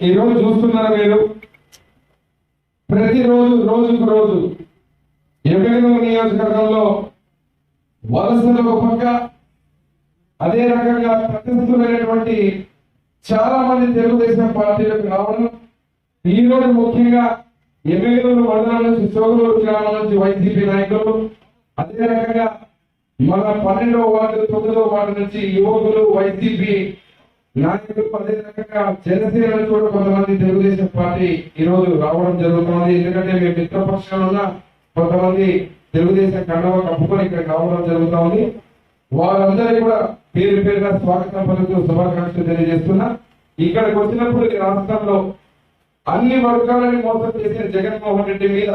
ఈరోజు చూస్తున్నారు మీరు? ప్రతిరోజు రోజుకు రోజు ఎమ్మెల్యే నియోజకవర్గంలో వలసలు ఒక పక్క అదే రకంగా ప్రతిష్ఠులైనటువంటి చాలా మంది తెలుగుదేశం పార్టీలకు రావడం ఈరోజు ముఖ్యంగా ఎమ్మెల్యేలు మండలం నుంచి సోగులూరు గ్రామం నుంచి వైసీపీ నాయకులు అదే రకంగా మన పన్నెండవ వార్డు తొమ్మిదవ వార్డు నుంచి యువకులు వైసీపీ నాయకులు అదే రకంగా జనసేన కూడా కొంతమంది తెలుగుదేశం పార్టీ ఈ రోజు రావడం జరుగుతుంది. ఎందుకంటే మేము మిత్రపక్షంలో ఉన్న కొంతమంది తెలుగుదేశం కండవ కప్పుకొని ఇక్కడ రావడం జరుగుతుంది. వారందరికీ కూడా పేరు పేరున స్వాగతం పలుకుతూ శుభాకాంక్షలు తెలియజేస్తున్నా. ఇక్కడికి వచ్చినప్పుడు ఈ రాష్ట్రంలో అన్ని వర్గాలని మోసం చేసిన జగన్మోహన్ రెడ్డి మీద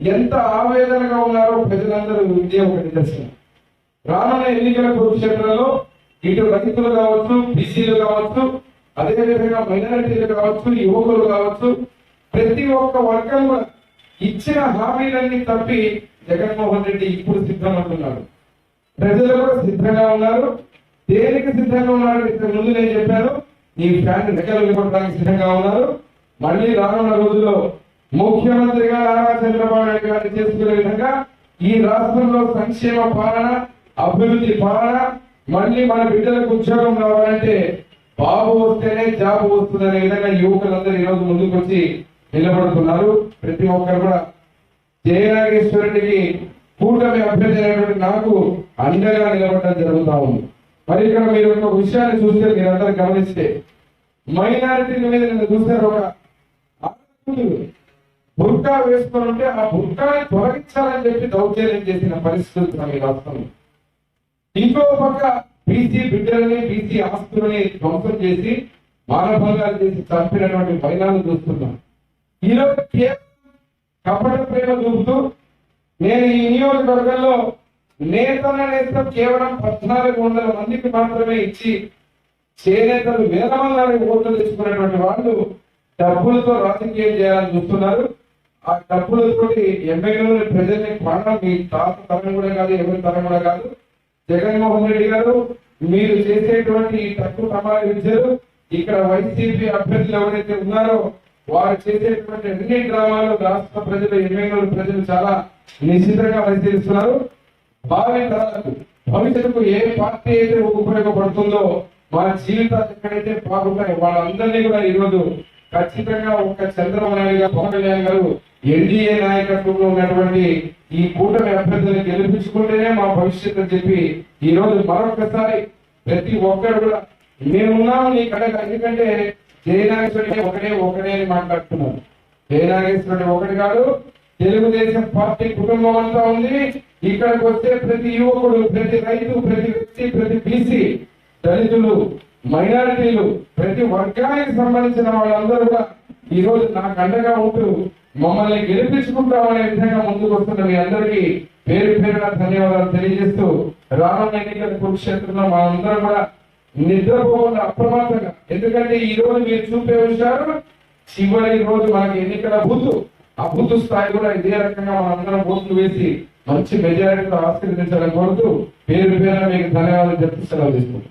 ఎంత ఆవేదనగా ఉన్నారో ప్రజలందరూ ఇదే ఒకటి దర్శనం రానున్న ఎన్నికల కురుక్షేత్రంలో ఇటు రైతులు కావచ్చు బీసీలు కావచ్చు అదేవిధంగా మైనారిటీలు కావచ్చు యువకులు కావచ్చు ప్రతి ఒక్క వర్గం కూడా ఇచ్చిన హామీలన్నీ తప్పి జగన్మోహన్ రెడ్డి ఇప్పుడు సిద్ధమంటున్నాడు ప్రజలు కూడా సిద్ధంగా ఉన్నారు. దేనికి సిద్ధంగా ఉన్నారు ఇంతకు ముందు నేను చెప్పాను. ఈ ఫ్యాన్ రెక్కలు ఇవ్వడానికి సిద్ధంగా ఉన్నారు. మళ్ళీ రానున్న రోజుల్లో ముఖ్యమంత్రిగా నారా చంద్రబాబు నాయుడు గారిని చేసుకునే విధంగా ఈ రాష్ట్రంలో సంక్షేమ పాలన అభివృద్ధి పాలన మళ్ళీ మన బిడ్డలకు ఉద్యోగం కావాలంటే బాబు వస్తేనే జాబ్ వస్తుందనే విధంగా యువకులందరూ ఈరోజు ముందుకు వచ్చి నిలబడుతున్నారు. ప్రతి ఒక్కరు కూడా జయనాగేశ్వరుడికి కూటమి అభ్యర్థి అయినటువంటి నాకు అండగా నిలబడడం జరుగుతూ ఉంది. మరి ఇక్కడ మీరు ఒక విషయాన్ని చూస్తే మీరందరూ గమనిస్తే మైనారిటీ మీద నేను చూస్తారు ఒక బుర్కా వేసుకొని ఉంటే ఆ బుర్కాని తొలగించాలని చెప్పి దౌర్జన్యం చేసిన పరిస్థితులు మన ఈ రాష్ట్రంలో ఇంకో పక్క బీసీ బిడ్డలని బీసీ ఆస్తులని ధ్వంసం చేసి మానభంగాలు చేసి చంపినటువంటి వైనాలు చూస్తున్నాం. ఈరోజు కేవలం కపట ప్రేమ చూపుతూ నేను ఈ నియోజకవర్గంలో నేతల నేతం కేవలం పద్నాలుగు వందల మందికి మాత్రమే ఇచ్చి చేనేతలు వేల మంది ఓట్లు తెచ్చుకున్నటువంటి వాళ్ళు డబ్బులతో రాజకీయం చేయాలని చూస్తున్నారు. ఆ డబ్బులతోటి ఎమ్మెల్యేలు ప్రజల్ని ప్రాణం మీ తాత తరం కూడా కాదు ఎవరి తరం కూడా కాదు. జగన్మోహన్ రెడ్డి గారు మీరు చేసేటువంటి తక్కువ ప్రమాణ విద్యలు ఇక్కడ వైసీపీ అభ్యర్థులు ఎవరైతే ఉన్నారో వారు చేసేటువంటి అన్ని గ్రామాలు రాష్ట్ర ప్రజలు ఎమ్మెల్యేలు ప్రజలు చాలా నిశ్చితంగా పరిశీలిస్తున్నారు. భావి తరాలకు భవిష్యత్తుకు ఏ పార్టీ అయితే ఉపయోగపడుతుందో వారి జీవితాలు ఎక్కడైతే బాగుంటాయో వాళ్ళందరినీ కూడా ఈరోజు ఖచ్చితంగా ఒక చంద్రబాబు నాయుడు గారు పవన్ కళ్యాణ్ గారు ఎన్డీఏ నాయకత్వంలో ఉన్నటువంటి ఈ కూటమి అభ్యర్థులను గెలిపించుకుంటేనే మా భవిష్యత్తు అని చెప్పి ఈ రోజు మరొకసారి ప్రతి ఒక్కరు కూడా మేమున్నాము నీ కడగ ఎందుకంటే జయనాగేశ్వరుడి ఒకటే ఒకటే అని మాట్లాడుతున్నాను జయనాగేశ్వరుడు ఒకటి కాదు తెలుగుదేశం పార్టీ కుటుంబం అంతా ఉంది. ఇక్కడికి వస్తే ప్రతి యువకుడు ప్రతి రైతు ప్రతి వ్యక్తి ప్రతి బీసీ దళితులు మైనారిటీలు ప్రతి వర్గానికి సంబంధించిన వాళ్ళందరూ కూడా ఈ రోజు నాకు అండగా ఉంటూ మమ్మల్ని గెలిపించుకుంటామనే విధంగా ముందుకు వస్తున్న మీ అందరికీ పేరు పేరున ధన్యవాదాలు తెలియజేస్తూ రానున్న ఎన్నికల కురుక్షేత్రంలో మనందరం కూడా నిద్రపోకుండా అప్రమత్తంగా. ఎందుకంటే ఈ రోజు మీరు చూపే విషయాలు చివరి రోజు మనకి ఎన్నికల బూతు. ఆ బూతు స్థాయి కూడా ఇదే రకంగా మనందరం ఓట్లు వేసి మంచి మెజారిటీతో ఆశీర్వదించాలని కోరుతూ పేరు పేరున మీకు ధన్యవాదాలు చెప్తూ సెలవు తీసుకుంటాం